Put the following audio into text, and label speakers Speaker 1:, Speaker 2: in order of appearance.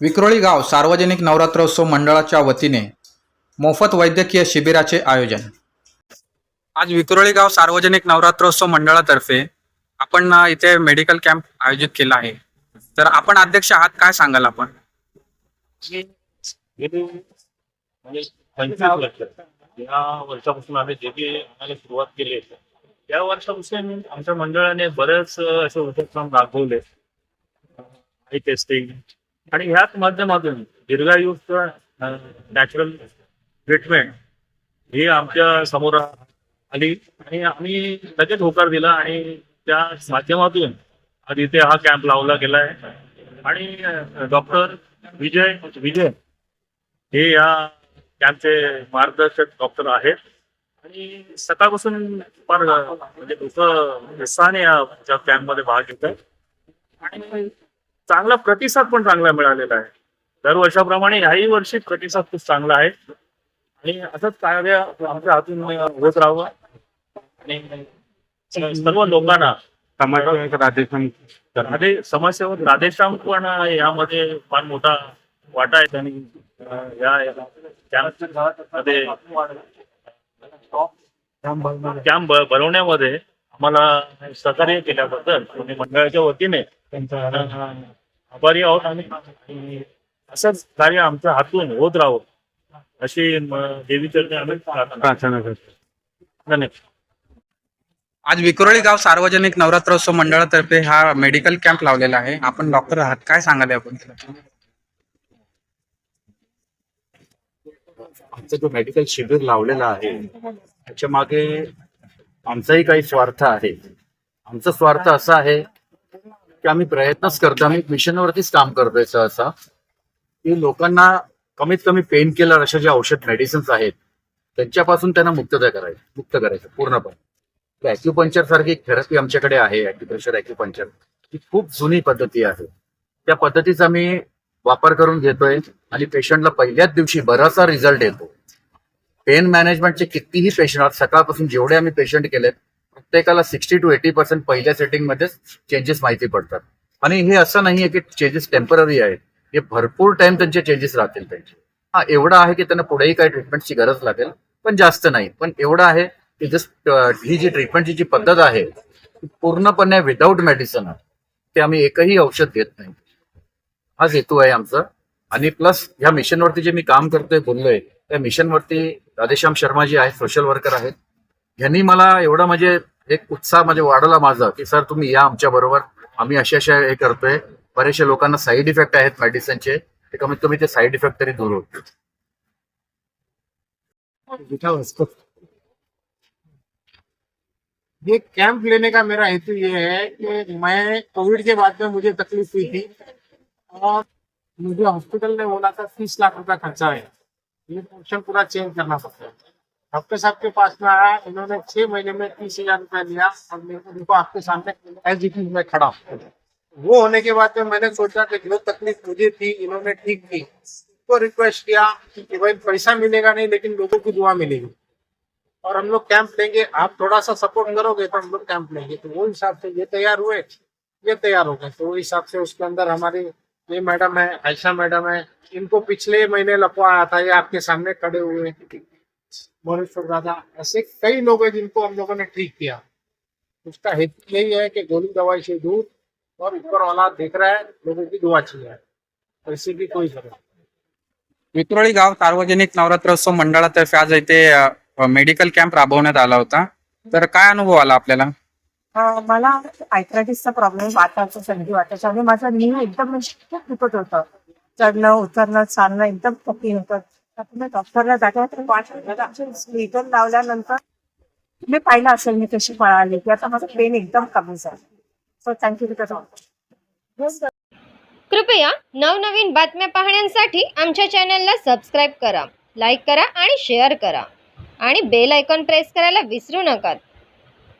Speaker 1: विक्रोळी गाव सार्वजनिक नवरात्रोत्सव मंडळाच्या वतीने मोफत वैद्यकीय शिबिराचे आयोजन. आज विक्रोळी गाव सार्वजनिक नवरात्रोत्सव मंडळातर्फे आपण अ, इथे मेडिकल कॅम्प आयोजित केला आहे. तर आपण अध्यक्ष आहात काय सांगाल आपण?
Speaker 2: गेली म्हणजे पंचवीस वर्ष या वर्षापासून आम्ही जे काही आम्हाला सुरुवात केली आहे त्या वर्षापासून आमच्या मंडळाने बरेच अं, असे उपक्रम राबवले. आई टेस्टिंग आणि ह्याच माध्यमातून दीर्घायुक्त नॅचरल ट्रीटमेंट ही आमच्यासमोर आली. आणि आम्ही लगेच होकार दिला आणि त्या माध्यमातून इथे हा कॅम्प लावला गेलाय. आणि डॉक्टर विजय विजय हे या कॅम्पचे मार्गदर्शक डॉक्टर आहेत. आणि सकाळपासून फार म्हणजे लोक उत्साहाने या कॅम्पमध्ये भाग घेत आहेत आणि चांगला प्रतिसाद पण चांगला मिळालेला आहे. दरवर्षाप्रमाणे ह्याही वर्षी प्रतिसाद खूप चांगला आहे. आणि असंच कार्य आमच्या हातून होत राहावं. आणि सर्व लोकांना समाजसेवक राधेश्याम. पण यामध्ये फार मोठा वाटा आहे. कॅम्पमध्ये कॅम्प भरवण्यामध्ये आम्हाला सहकार्य केल्याबद्दल मंडळाच्या वतीने त्यांचा आभारी आहोत आणि आणि असंच कार्य आमच्या हातून होत राहावं अशी म, देवीचरणी आम्ही प्रार्थना करतो. धन्यवाद.
Speaker 1: आज विक्रोळी गाव सार्वजनिक नवरात्रोत्सव मंडळातर्फे हा मेडिकल कॅम्प लावलेला आहे. आपण डॉक्टर आहात काय सांगाल आपण
Speaker 3: आमचं जो मेडिकल शिबिर लावलेला आहे त्याच्यामागे आमचाही काही स्वार्थ आहे. आमचा स्वार्थ असा आहे की आम्ही प्रयत्नच करतो आम्ही मिशनवरतीच काम करतोय सहसा. की लोकांना कमीत कमी पेन किलर अशा जे औषध मेडिसिन्स आहेत त्यांच्यापासून त्यांना मुक्तता करायची मुक्त करायचं पूर्णपणे. अॅक्युपंक्चर सारखी एक थेरपी आमच्याकडे आहे अॅक्युप्रेशर अॅक्युपंक्चर ही खूप जुनी पद्धती आहे. त्या पद्धतीचा आम्ही वापर करून घेतोय आणि पेशंटला पहिल्याच दिवशी बराचसा रिझल्ट येतो. पेन मॅनेजमेंटचे कितीही पेशंट आहेत सकाळपासून जेवढे आम्ही पेशंट केलेत प्रत्येकाला सिक्स्टी टू एटी पर्सेंट पहिल्या सेटिंगमध्येच चेंजेस माहिती पडतात. आणि हे असं नाहीये की चेंजेस टेंपररी आहेत. हे भरपूर टाइम त्यांचे चेंजेस राहतील त्यांचे. हा एवढं आहे की त्यांना पुढेही काही ट्रीटमेंटची गरज लागेल पण जास्त नाही. पण एवढं आहे की जस्ट ही जी ट्रीटमेंटची जी पद्धत आहे ती पूर्णपणे विदाऊट मेडिसिन आहे. ते आम्ही एकही औषध देत नाही. हाच हेतू आहे आमचा. आणि प्लस ह्या मिशनवरती जे मी काम करतोय बोललोय त्या मिशनवरती राधेश्याम शर्मा जी आहेत सोशल वर्कर आहेत. यांनी मला एवढा म्हणजे एक उत्साह म्हणजे वाढला माझा की सर तुम्ही या आमच्या बरोबर. आम्ही अशा अशा हे करतोय. बरेचशा लोकांना साईड इफेक्ट आहेत मेडिसिनचे ते कमीत कमी ते साईड इफेक्ट तरी दूर होतील
Speaker 4: ये कैंप लेने का मेरा हेतु ये है कि मैं कोविड के बाद में मुझे तकलीफ हुई थी और मुझे हॉस्पिटल ने बोला था तीस लाख रुपया खर्चा है ये पोर्शन पूरा चेंज करना पड़ता है। डॉक्टर साहब के पास में आया, इन्होंने छह महीने में तीस हज़ार रुपया लिया और को देखो आपके सामने एस में खड़ा वो होने के बाद में मैंने सोचा कि जो तकलीफ़ मुझे थी, इन्होंने ठीक की। तो रिक्वेस्ट किया कि भाई पैसा मिलेगा नहीं, लेकिन लोगों की दुआ मिलेगी। और हम लोग कैंप लेंगे। आप थोड़ा सा सपोर्ट करोगे तो हम लोग कैंप लेंगे। तो वो हिसाब से ये तैयार हुए। ये तैयार हो गए। तो वो हिसाब से उसके अंदर हमारी ये मैडम है, आयशा मैडम है, इनको पिछले महीने लपवाया था। ये आपके सामने खड़े हुए। मोरेश्वर दादा ऐसे कई लोग हैं जिनको हम लोगों ने ठीक किया. उसका हेतु यही है कि गोली दवाई से दूर और ऊपर वाला देख रहा है लोगों की दुआ चाहिए ऐसी भी कोई जरूरत।
Speaker 1: विक्रोळी गाव सार्वजनिक नवरात्रोत्सव मंडळातर्फे आज इथे अ, मेडिकल कॅम्प राबवण्यात आला होता. तर काय अनुभव आला आपल्याला?
Speaker 5: अं, मला आयथ्रायटिसचा प्रॉब्लेम वाटाचा संधी वाटायचा आणि माझं नी एकदम खूप दुखत होतं. चढणं उतरणं चालणं एकदम कठीण होतं. तुम्ही डॉक्टरला दाखवत स्लीटर लावल्यानंतर मी पाहिलं असेल मी कशी पळाली. की आता माझं पेन एकदम कमी झालं. सो थँक्यू
Speaker 6: कृपया नवनवीन बातम्या पाहण्यासाठी आमच्या चॅनलला सबस्क्राईब करा लाईक करा आणि शेअर करा. आणि बेल आयकॉन प्रेस करायला विसरू नका.